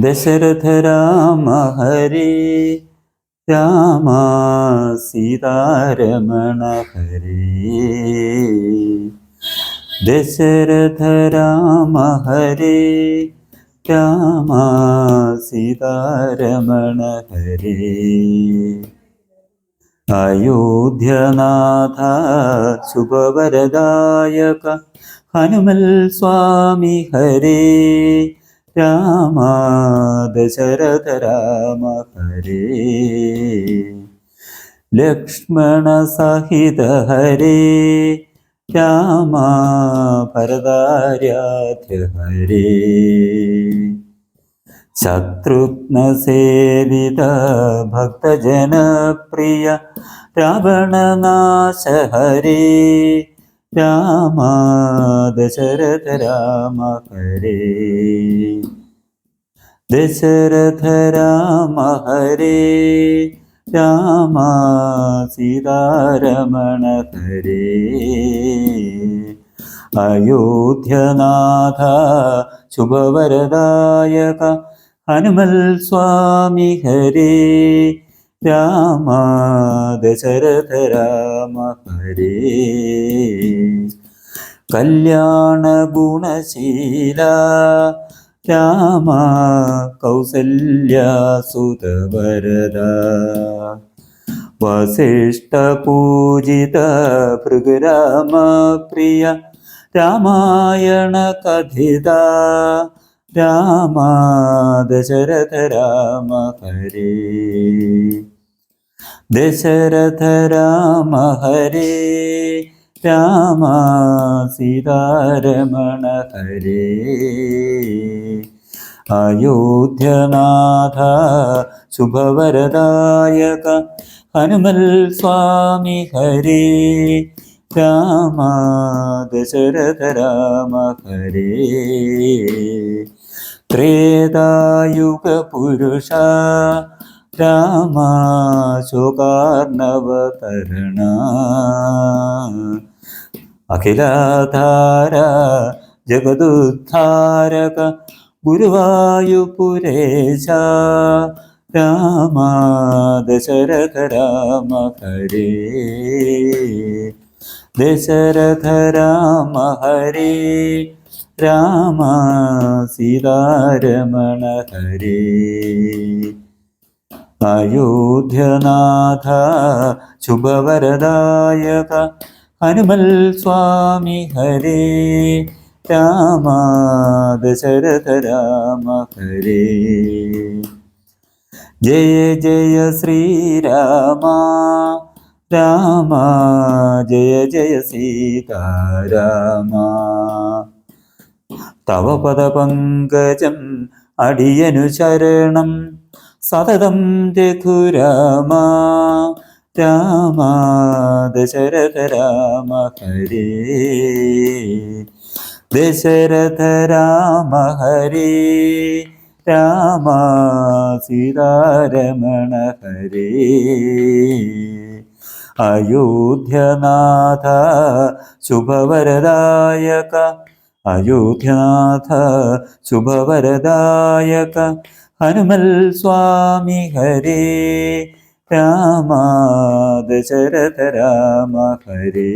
ദശരഥ രാമ ഹരേ രാമ സീതാരമണ ഹരേ ദശരഥ രാമ ഹരേ രാമ സീതാരമണ ഹരേ അയോധ്യനാഥ ശുഭവരദായക ഹനുമൽ സ്വാമി ഹരേ. രാമ ദശരഥ രാമ ഹരേ. ലക്ഷ്മണ സഹിത ഹരേ. രാമ ഭരതാര്യാധ്യ ഹരേ. ശത്രുഘ്ന സേവിത ഭക്തജനപ്രിയ രാവണനാശ ഹരേ. രാമ ദശരഥ രാമ ഹരേ. ദശരഥ രാമ ഹരേ രാമ സീതാരമണ ഹരേ അയോധ്യനാഥ ശുഭവരദായക ഹനുമൽ സ്വാമി ഹരേ. രാമ ദശരഥ രാമ ഹരേ കല്യാണ ഗുണശീല രാമ കൗസല്യസുതവരദ വസിഷ്ഠപൂജിത ഭൃഗരാമ പ്രിയ രാമായണ കഥിത. രാമ ദശരഥ രാമ ഹരേ. ദശരഥ രാമ ഹരേ. രാമ സീതാരമണ ഹരേ. അയോധ്യനാഥ ശുഭവരദായക ഹനുമൽ സ്വാമി ഹരേ. രാമ ദശരഥ രാമ ഹരേ. ത്രേതായുഗ പുരുഷ രാമ ശോകാർണവതരണ അഖിലാധാര ജഗദുദ്ധാരക ഗുരുവായുപുരേശ രാമ ദശരഥ രാമ ഹരേ ദശരഥ രാമ ഹരേ രാമ സീതാരമണ ഹരേ. അയോധ്യനാഥ ശുഭവരദായക. ഹനുമൽ സ്വാമി ഹരേ രാമ ദശരഥ രാമ ഹരേ. ജയ ജയ ശ്രീരാമ രാമ ജയ ജയ സീതാരാമ തവ പദപങ്കജം അടിയനു ശരണം. സതതം രഘുരാമ രാമ ദശരഥ രാമ ഹരേ. ദശരഥ രാമ ഹരേ. രാമ സീതാരമണ ഹരേ. അയോധ്യനാഥ ശുഭവരദായക. അയോധ്യനാഥ ശുഭവരദായക. ഹനുമൽ സ്വാമി ഹരേ രാമ ദശരഥ രാമ ഹരേ.